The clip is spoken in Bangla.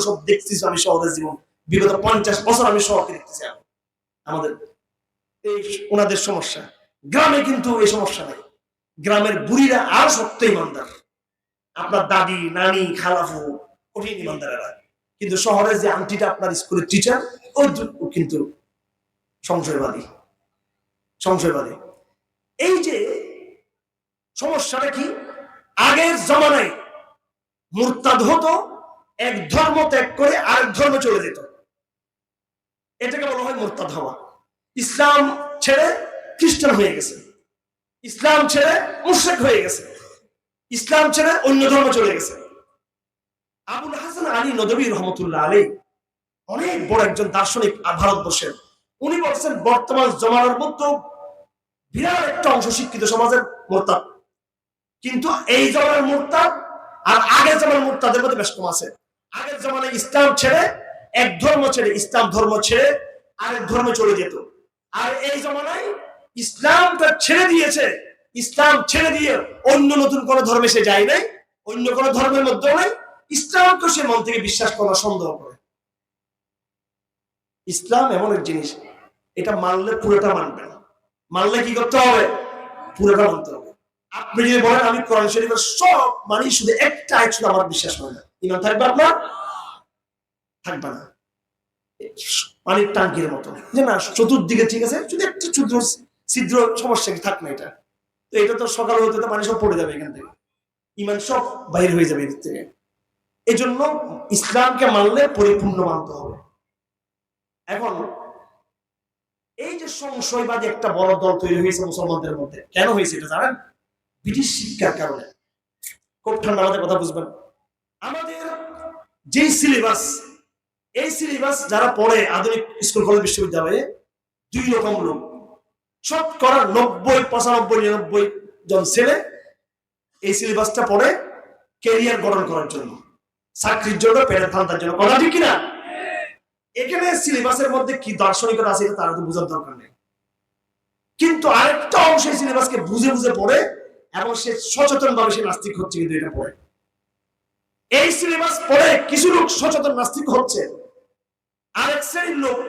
সব দেখতেছি আমি শহরের জীবন। বিগত পঞ্চাশ বছর আমি শহরকে দেখতেছি আমাদের এই ওনাদের সমস্যা। গ্রামে কিন্তু এই সমস্যা নাই। গ্রামের বুড়িরা আর সত্য ইমানদার। আপনার দাদি, নানি খালাফু কঠিন ইমানদারেরা। কিন্তু শহরে যে আন্টিটা আপনার স্কুলের টিচার ও কিন্তু সংশয়বাদী। সংশয়বাদী। এই যে সমস্যাটা কি? আগের জমানায় মুরতাদ হতো এক ধর্ম ত্যাগ করে আরেক ধর্মে চলে যেত। এটাকে বলা হয় মুরতাদ হওয়া। ইসলাম ছেড়ে খ্রিস্টান হয়ে গেছে। ইসলাম ছেড়ে মুশরিক হয়ে গেছে। ইসলাম ছেড়ে অন্য ধর্ম চলে গেছে। আবুল হাসান আলী নদবী রহমতুল্লাহ আলী অনেক বড় একজন দার্শনিক ভারতবর্ষের। উনি বলছেন, বর্তমান জমানার মধ্যে বিরাট একটা অংশ শিক্ষিত সমাজের মোরতাদ। কিন্তু এই জমানার মোরতাদ আর আগের জমানার মোরতাদের মধ্যে বেশ কম আছে। আগের জমানায় ইসলাম ছেড়ে, এক ধর্ম ছেড়ে, ইসলাম ধর্ম ছেড়ে আরেক ধর্মে চলে যেত। আর এই জমানায় ইসলামটা ছেড়ে দিয়েছে। ইসলাম ছেড়ে দিয়ে অন্য নতুন কোন ধর্মে সে যায় নাই, অন্য কোন ধর্মের মধ্যে নাই। ইসলামকে সে মন থেকে বিশ্বাস করা সন্দেহ করে ইসলাম এমন এক জিনিস, এটা মানলে পুরোটা মানবে না। মানলে কি করতে হবে? পুরোটা মানতে হবে। আপনি যদি বলেন আমি কোরআন শরীফের সব শুধু একটা শুধু আমার বিশ্বাস হয় না। ইমান থাকবে আপনার? থাকবে না। টাঙ্কির মতো। যে না, চতুর্দিকে আছে একটু ছিদ্র সমস্যা কি, থাক না এটা। তো এটা তো সকাল হতে তো সব পড়ে যাবে এখান থেকে। ইমান সব বাইর হয়ে যাবে এর থেকে। এই জন্য ইসলামকে মানলে পরিপূর্ণ মানতে হবে। এখন, এই যে সংশয়বাদী একটা বড় দল তৈরি হয়েছে মুসলমানদের মধ্যে, কেন হয়েছে এটা জানেন? ব্রিটিশ শিক্ষার কারণে। খুব ঠান্ডা মাথায় কথা বুঝবেন। আমাদের যেই সিলেবাস এই সিলেবাস যারা পড়ে আধুনিক স্কুল কলেজ বিশ্ববিদ্যালয়ে, দুই রকম লোক। শতকরা নব্বই, পঁচানব্বই, নিরানব্বই জন ছেলে এই সিলেবাসটা পড়ে ক্যারিয়ার গঠন করার জন্য। চাকরির জন্য, পেটের ধান্দার জন্য। কথা ঠিক কিনা? এখানে সিলেবাসের মধ্যে কি দার্শনিকতা আছে তারা তো বোঝার দরকার নেই। কিন্তু আরেকটা অংশ এই সিলেবাসকে বুঝে বুঝে পড়ে এবং সে সচেতন ভাবে সে নাস্তিক হচ্ছে কিন্তু এটা পড়ে এই সিলেবাস পড়ে কিছু লোক সচেতন নাস্তিক হচ্ছে। আরেক শ্রেণির লোক